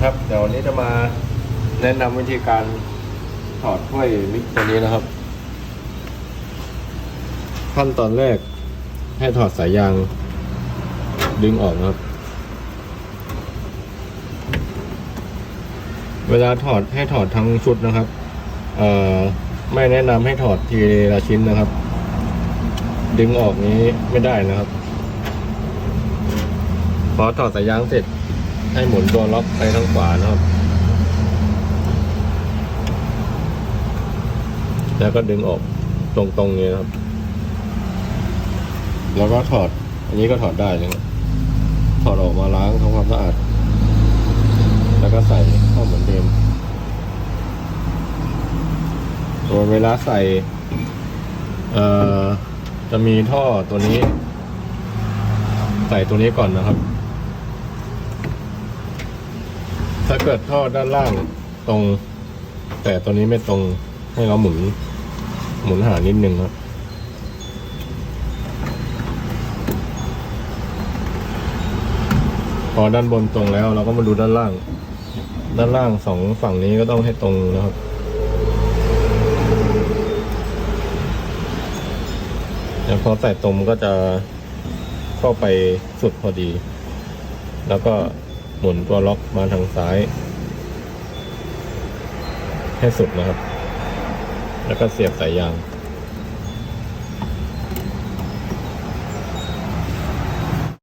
ครับ เดี๋ยววันนี้จะมาแนะนำวิธีการถอดถ้วยมิกตัวนี้นะครับ ขั้นตอนแรกให้ถอดสายยาง ดึงออกครับ เวลาถอดให้ถอดทั้งชุดนะครับ เอ่อไม่แนะนำให้ถอดทีละชิ้นนะครับ ดึงออกนี้ไม่ได้นะครับ พอถอดสายยางเสร็จ ให้หมุนตัวล็อกไปทางขวานะครับ แล้วก็ดึงออกตรงๆนี้นะครับ แล้วก็ถอด อันนี้ก็ถอดได้นะครับถอดออกมาล้างทำความสะอาด แล้วก็ใส่เข้าเหมือนเดิมส่วนเวลาใส่ เอ่อ จะมีท่อตัวนี้ ใส่ตัวนี้ก่อนนะครับ ถ้าเกิดท่อด้านล่างตรง แต่ตัวนี้ไม่ตรงให้เราหมุน หมุนหานิดนึงครับพอด้านบนตรงแล้วเราก็มาดูด้านล่าง ด้านล่างสองฝั่งนี้ก็ต้องให้ตรงนะครับแล้วพอใส่ตรงก็จะเข้าไปสุดพอดี แล้วก็ หมุนตัวล็อกมาทางซ้าย ให้สุดนะครับ แล้วก็เสียบสายยาง